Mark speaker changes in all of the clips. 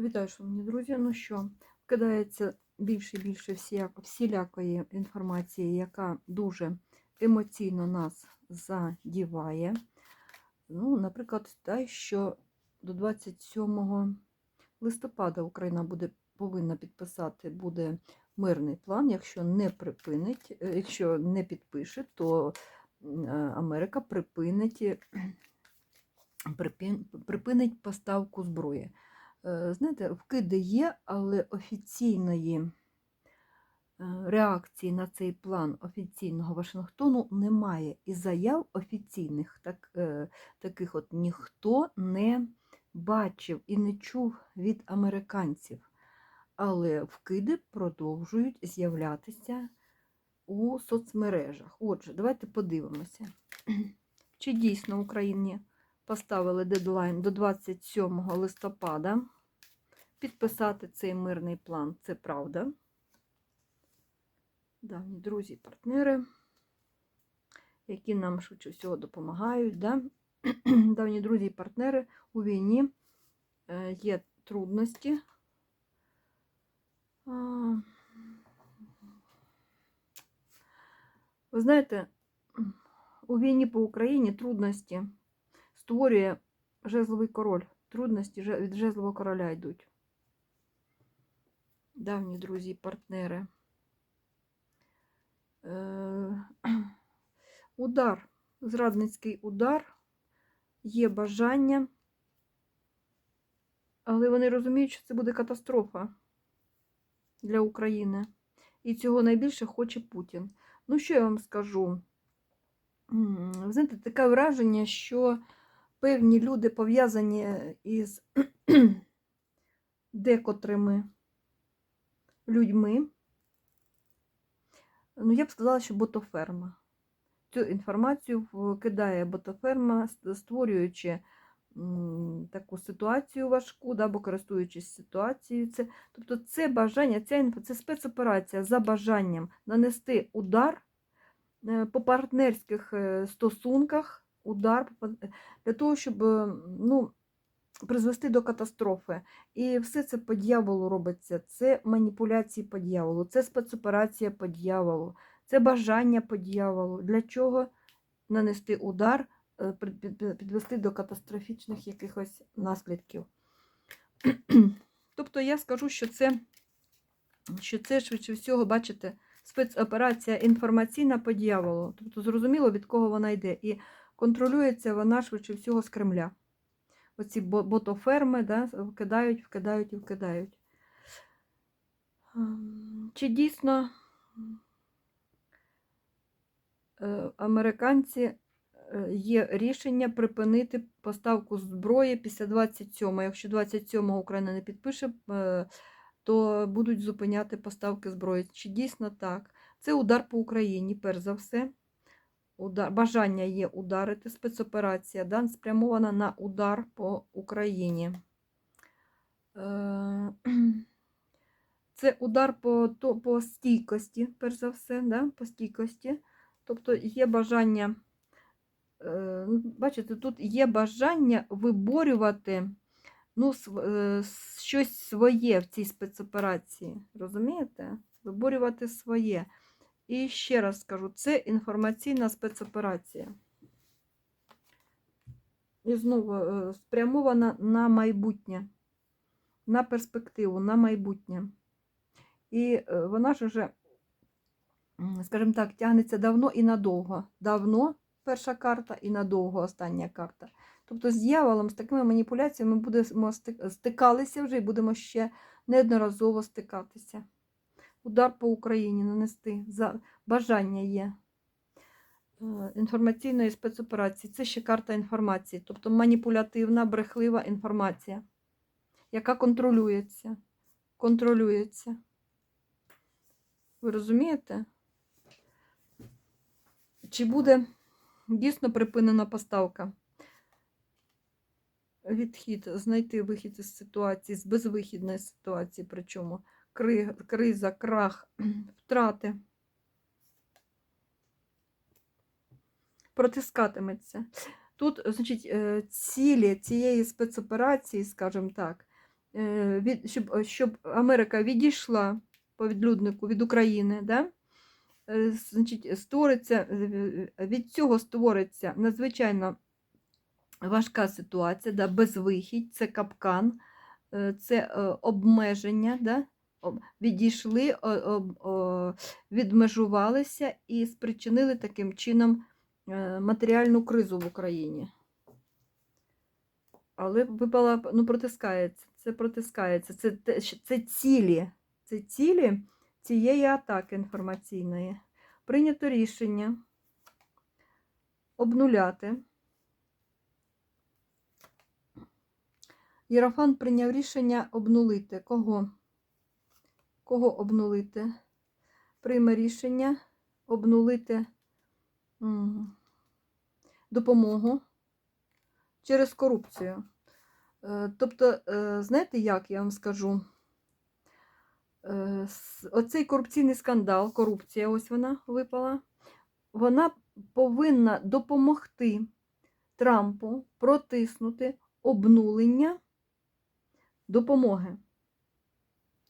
Speaker 1: Вітаю, шановні друзі. Ну що, вкидається більше і більше всілякої інформації, яка дуже емоційно нас задіває. Ну, наприклад, те, що до 27 листопада Україна буде повинна підписати буде мирний план. Якщо не припинить, е, якщо не підпише, то е, Америка припинить, е, припин- припинить поставку зброї. Е, Знаєте, вкиди є, але офіційної е, реакції на цей план офіційного Вашингтону немає. І заяв офіційних так, е, таких от ніхто не бачив і не чув від американців. Але вкиди продовжують з'являтися у соцмережах. Отже, давайте подивимося, чи дійсно Україні поставили дедлайн до 27 листопада підписати цей мирний план. Це правда. Давні друзі, партнери, які нам швидше всього допомагають. Да? Давні друзі і партнери у війні е, є трудності. Ви знаєте, у війні по Україні трудності створює жезловий король. Трудності від жезлового короля йдуть. Давні друзі партнери. Е, Удар, зрадницький удар, є бажання, але вони розуміють, що це буде катастрофа для України. І цього найбільше хоче Путін. Ну, що я вам скажу? Ви знаєте, таке враження, що певні люди пов'язані із декотрими людьми. Ну, я б сказала, що ботоферма. Цю інформацію кидає ботоферма, створюючи таку ситуацію важку, да, бо користуючись ситуацією. Це, тобто це бажання, ця це спецоперація за бажанням нанести удар е, по партнерських е, стосунках, удар для того, щоб ну, призвести до катастрофи. І все це по дьяволу робиться. Це маніпуляції по дьяволу, це спецоперація по дьяволу, це бажання по дьяволу. Для чого нанести удар, е, підвести до катастрофічних якихось наслідків. Тобто я скажу, що це, що це швидше всього, бачите, спецоперація інформаційна по дьяволу. Тобто зрозуміло, від кого вона йде. І контролюється вона швидше всього з Кремля. Оці ботоферми да, вкидають, вкидають і вкидають. Ем, Чи дійсно е, американці е, є рішення припинити поставку зброї після 27-го. Якщо 27-го Україна не підпише, е, то будуть зупиняти поставки зброї. Чи дійсно так? Це удар по Україні, перш за все. Бажання є ударити. Спецоперація да, спрямована на удар по Україні. Е, Це удар по, то, по стійкості, перш за все, да, по стійкості. Тобто є бажання, е, ну, бачите, тут є бажання виборювати ну, е, щось своє в цій спецоперації. Розумієте? Виборювати своє. І ще раз скажу, це інформаційна спецоперація. І знову е, спрямована на майбутнє, на перспективу, на майбутнє. І е, вона ж уже, м, скажімо так, тягнеться давно і надовго. Давно перша карта і надовго остання карта. Тобто з дьяволом, з такими маніпуляціями ми будемо стик- стикалися вже і будемо ще неодноразово стикатися. Удар по Україні нанести за бажання є е, інформаційної спецоперації. Це ще карта інформації, тобто маніпулятивна, брехлива інформація, яка контролюється. Контролюється. Ви розумієте? Чи буде дійсно припинена поставка? Відхід, знайти вихід із ситуації, з безвихідної ситуації, причому криза, крах, втрати. Протискатиметься. Тут, значить, е, цілі цієї спецоперації, скажімо так, е, від, щоб, щоб Америка відійшла по відлюднику від України, да? е, значить, створиться, від цього створиться надзвичайно важка ситуація, да? безвихідь, це капкан, це обмеження, да? Відійшли, відмежувалися і спричинили таким чином е, матеріальну кризу в Україні. Але випала, ну, протискається, це протискається. Це, це цілі, це цілі цієї атаки інформаційної. Прийнято рішення обнуляти. Єрофан прийняв рішення обнулити. Кого? Кого обнулити? Прийме рішення обнулити допомогу через корупцію. Е, Тобто, е, знаєте, як я вам скажу? Е, Оцей корупційний скандал, корупція, ось вона випала, вона повинна допомогти Трампу протиснути обнулення допомоги.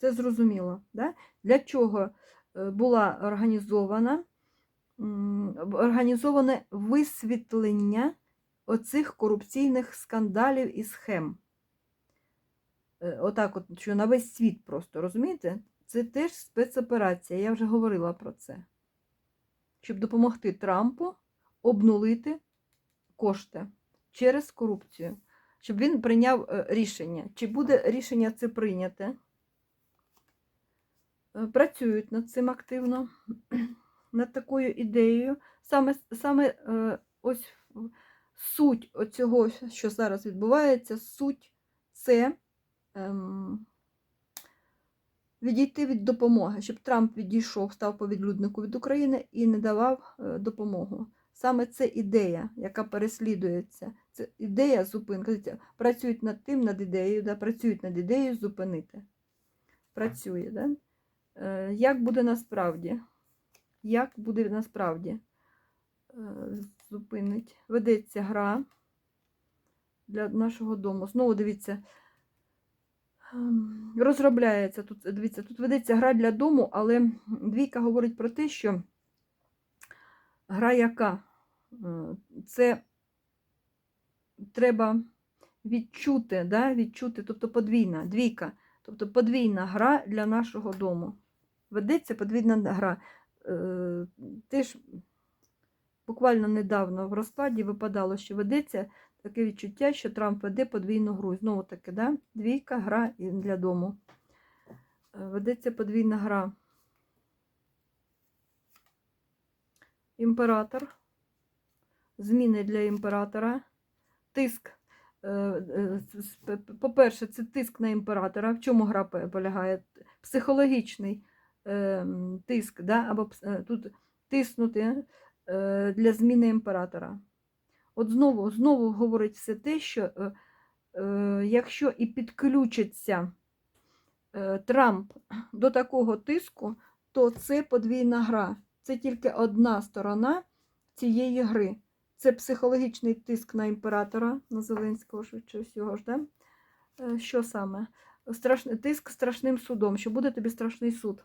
Speaker 1: Це зрозуміло. Да? Для чого е, була організована організоване висвітлення оцих корупційних скандалів і схем. Е, Отак, от, що на весь світ просто, розумієте? Це теж спецоперація, я вже говорила про це. Щоб допомогти Трампу обнулити кошти через корупцію, щоб він прийняв е, рішення. Чи буде рішення це прийняте? Е, Працюють над цим активно, над такою ідеєю. Саме, саме е, ось суть оцього, що зараз відбувається, суть це ем, відійти від допомоги, щоб Трамп відійшов, став по відлюднику від України і не давав е, допомогу. Саме це ідея, яка переслідується. Це ідея зупинки. Працюють над тим, над ідеєю, да, працюють над ідеєю зупинити. Працює, да? Е, Як буде насправді? Як буде насправді? Е, Зупинить. Ведеться гра для нашого дому. Знову дивіться, ем, розробляється тут, дивіться, тут ведеться гра для дому, але двійка говорить про те, що гра яка? Е, Це треба відчути, да? відчути, тобто подвійна, двійка, тобто подвійна гра для нашого дому. Ведеться подвійна гра. Е, Теж буквально недавно в розкладі випадало, що ведеться таке відчуття, що Трамп веде подвійну гру. Знову таки, да? двійка гра для дому. Е, Ведеться подвійна гра. Імператор. Зміни для імператора. Тиск. Е, е, По-перше, це тиск на імператора. В чому гра полягає? Психологічний е, тиск, да? або тут тиснути для зміни імператора. От знову, знову говорить все те, що якщо і підключиться Трамп до такого тиску, то це подвійна гра. Це тільки одна сторона цієї гри. Це психологічний тиск на імператора, на Зеленського, швидше всього ж, да? Е, Що саме? Страшний тиск страшним судом, що буде тобі страшний суд.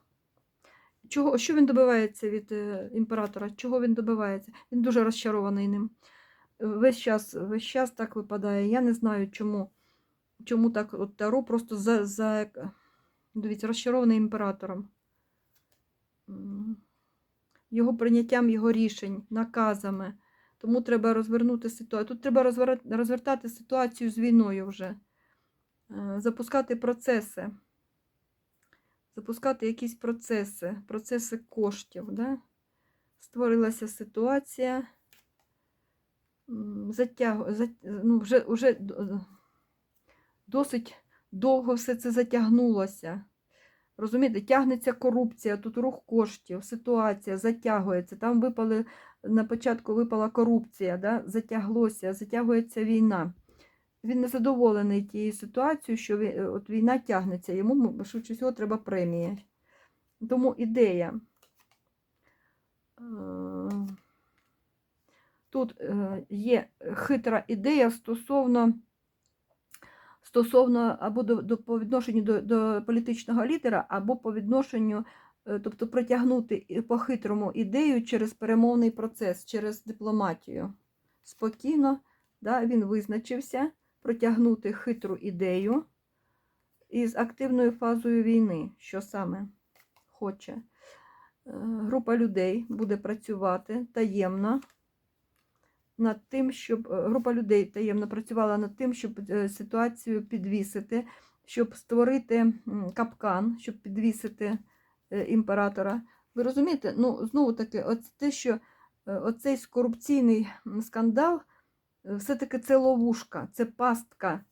Speaker 1: Чого, що він добивається від е, імператора? Чого він добивається? Він дуже розчарований ним. Е, Весь час, весь час так випадає. Я не знаю, чому. Чому так от Таро просто за, за дивіться, розчарований імператором. Його прийняттям його рішень, наказами. Тому треба розвернути ситуацію. Тут треба розвертати ситуацію з війною вже, Е, запускати процеси, запускати якісь процеси, процеси коштів. Да? Створилася ситуація. Затяг... зат- ну, вже, вже досить довго все це затягнулося. Розумієте, тягнеться корупція, тут рух коштів, ситуація затягується. Там випали на початку випала корупція, да? затяглося, затягується війна. Він не задоволений тією ситуацією, що от війна тягнеться. Йому швидше всього треба премія. Тому ідея. Е, Тут е, є хитра ідея стосовно, стосовно або до, до по відношенню до, до політичного лідера, або по відношенню, тобто протягнути по-хитрому ідею через перемовний процес, через дипломатію. Спокійно, да, він визначився протягнути хитру ідею із активною фазою війни, що саме хоче. Е, Група людей буде працювати таємно над тим, щоб е, група людей таємно працювала над тим, щоб е, ситуацію підвісити, щоб створити капкан, щоб підвісити е, імператора. Ви розумієте? Ну, знову таки, от те, що е, оцей корупційний скандал, е, все-таки це ловушка, це пастка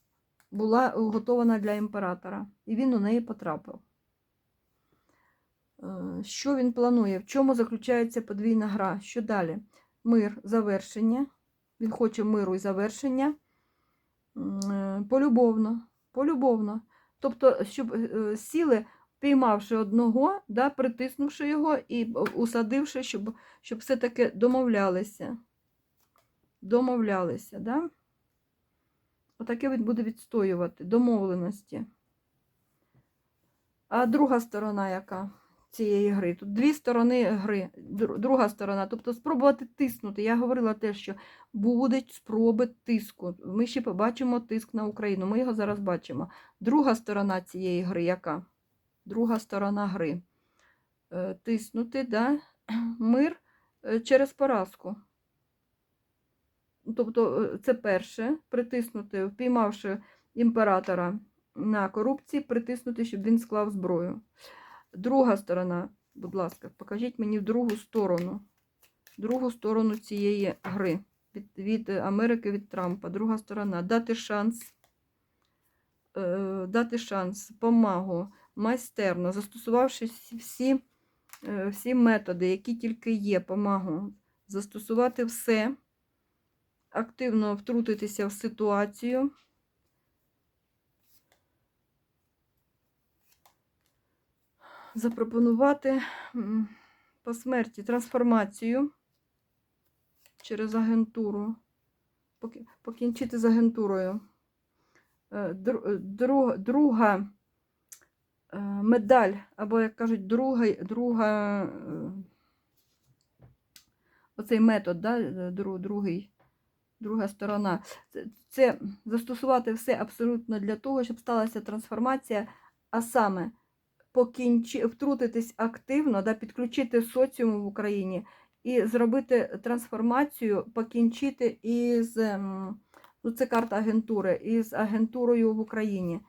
Speaker 1: була готована для імператора, і він у неї потрапив. Е, Що він планує? В чому заключається подвійна гра? Що далі? Мир, завершення. Він хоче миру і завершення. Е, Полюбовно. Полюбовно. Тобто, щоб е, сіли, піймавши одного, да, притиснувши його і усадивши, щоб, щоб все-таки домовлялися. Домовлялися, да? Отаке він буде відстоювати домовленості. А друга сторона яка цієї гри? Тут дві сторони гри. Друга сторона, тобто спробувати тиснути. Я говорила те, що будуть спроби тиску. Ми ще побачимо тиск на Україну. Ми його зараз бачимо. Друга сторона цієї гри яка? Друга сторона гри. Е, Тиснути, да? мир е, через поразку. Тобто, е, це перше, притиснути, впіймавши імператора на корупції, притиснути, щоб він склав зброю. Друга сторона, будь ласка, покажіть мені другу сторону. Другу сторону цієї гри від, від Америки, від Трампа. Друга сторона. Дати шанс, е, дати шанс, помагу, майстерно, застосувавши всі- всі, е, методи, які тільки є, помагу, застосувати все активно втрутитися в ситуацію. Запропонувати по смерті трансформацію через агентуру, покінчити з агентурою. Е, е, друг- Друга медаль, або, як кажуть, друга, друга е, оцей метод, да, е, другий друга сторона. Це, це застосувати все абсолютно для того, щоб сталася трансформація, а саме покінчи, втрутитись активно, да, підключити соціум в Україні і зробити трансформацію, покінчити із, ем, ну це карта агентури, із агентурою в Україні.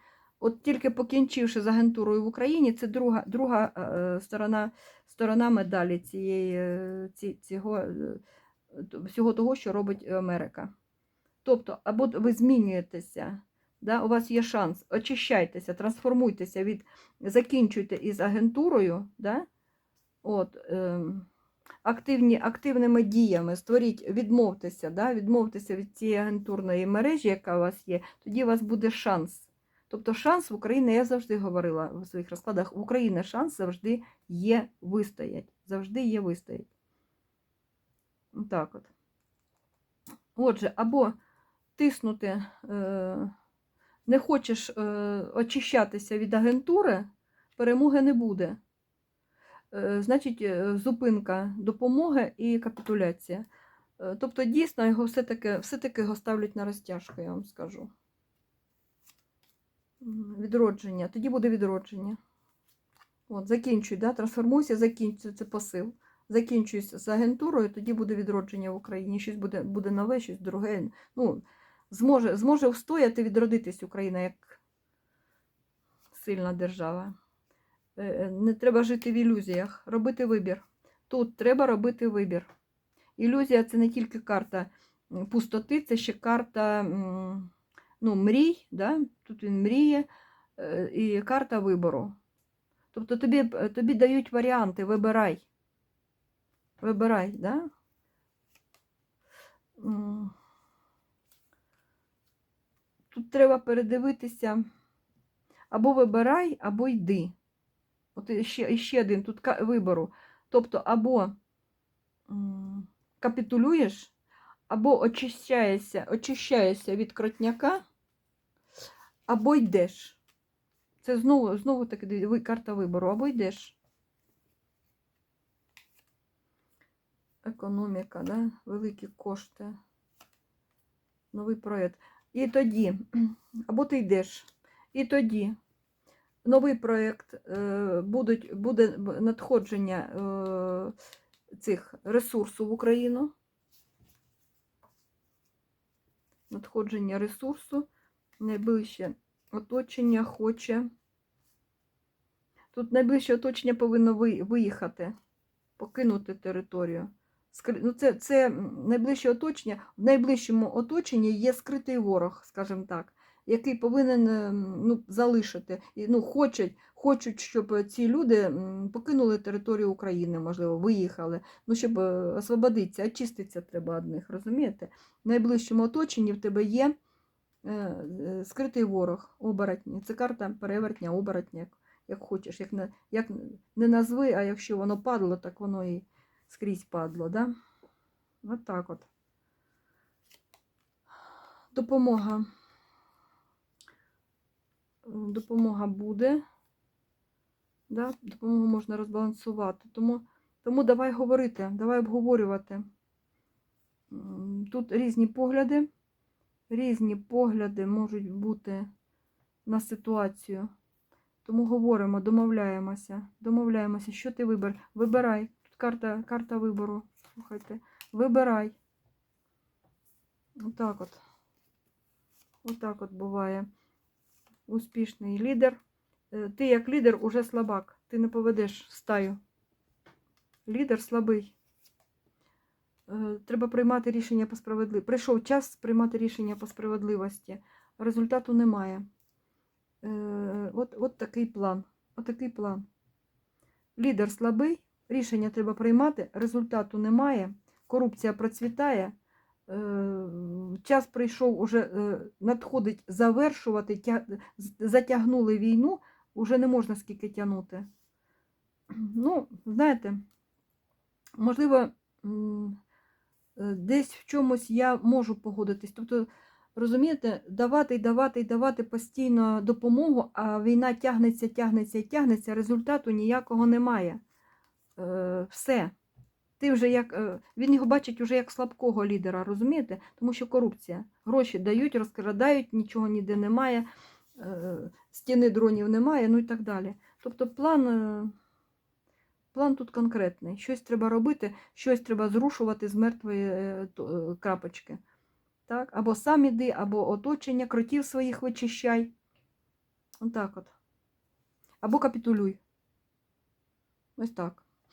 Speaker 1: От тільки покінчивши з агентурою в Україні, це друга, друга е, сторона, сторона медалі цієї, е, ці, цього, е, всього того, що робить Америка. Тобто, або ви змінюєтеся, да, у вас є шанс, очищайтеся, трансформуйтеся від, закінчуйте із агентурою, да, от, ем, активні, активними діями створіть, відмовтеся, да, відмовтеся від цієї агентурної мережі, яка у вас є, тоді у вас буде шанс. Тобто шанс в Україні, я завжди говорила в своїх розкладах, в Україні шанс завжди є вистоять. Завжди є вистоять. Так от. Отже, або тиснути, е, не хочеш е, очищатися від агентури, перемоги не буде. Е, Значить, зупинка допомоги і капітуляція. Тобто, дійсно, його все-таки все-таки його ставлять на розтяжку, я вам скажу. Відродження. Тоді буде відродження. От, закінчуй, да? трансформуйся, закінчуй, це посил. Закінчуйся з агентурою, тоді буде відродження в Україні. Щось буде, буде нове, щось друге. Ну, зможе, зможе встояти, відродитись Україна як сильна держава. Е, е, Не треба жити в ілюзіях, робити вибір. Тут треба робити вибір. Ілюзія це не тільки карта пустоти, це ще карта ну, мрій. Да? Тут він мріє, е, і карта вибору. Тобто тобі, тобі дають варіанти, вибирай. Вибирай, да? Тут треба передивитися або вибирай, або йди. От ще, ще один тут вибору. Тобто, або капітулюєш, або очищаєшся, очищаєшся від кротняка або йдеш. Це знову, знову таки карта вибору, або йдеш. Економіка, да? великі кошти, новий проєкт. І тоді, або ти йдеш, і тоді новий проєкт, е, буде надходження е, цих ресурсів в Україну. Надходження ресурсу, найближче оточення хоче. Тут найближче оточення повинно виїхати, покинути територію. Ну, це, це найближче оточення. В найближчому оточенні є скритий ворог, скажімо так, який повинен ем, ну, залишити. Ну, хочуть, хочуть, щоб ці люди покинули територію України, можливо, виїхали. Ну, щоб е, освободитися, очиститися треба від них, розумієте? В найближчому оточенні в тебе є е, е, скритий ворог, оборотні. Це карта перевертня, оборотня, як, як хочеш. Як не, як не назви, а якщо воно падло, так воно і скрізь падло. Да? От так от. Допомога. Допомога буде. Да? Допомогу можна розбалансувати. Тому, тому давай говорити, давай обговорювати. Тут різні погляди. Різні погляди можуть бути на ситуацію. Тому говоримо, домовляємося. Домовляємося, що ти вибер. Вибирай. Тут карта, карта вибору. Слухайте. Вибирай. Отак от. Отак от буває. Успішний лідер. Е, Ти як лідер уже слабак. Ти не поведеш стаю. Лідер слабий. Е, Треба приймати рішення по справедливості. Прийшов час приймати рішення по справедливості. Результату немає. Е, От, от такий план. От такий план. Лідер слабий, рішення треба приймати, результату немає, корупція процвітає. Е, Час прийшов уже е, надходить завершувати, тя- затягнули війну, уже не можна скільки тягнути. Ну, знаєте, можливо, е, десь в чомусь я можу погодитись. Тобто, розумієте, давати і давати і давати постійно допомогу, а війна тягнеться, тягнеться і тягнеться, результату ніякого немає. Все. Ти вже як, е, він його бачить уже як слабкого лідера, розумієте? Тому що корупція. Гроші дають, розкрадають, нічого ніде немає, е, стіни дронів немає, ну і так далі. Тобто план, е, план тут конкретний. Щось треба робити, щось треба зрушувати з мертвої крапочки. Так? Або сам іди, або оточення, кротів своїх вичищай. Отак от. Або капітулюй. Ось так.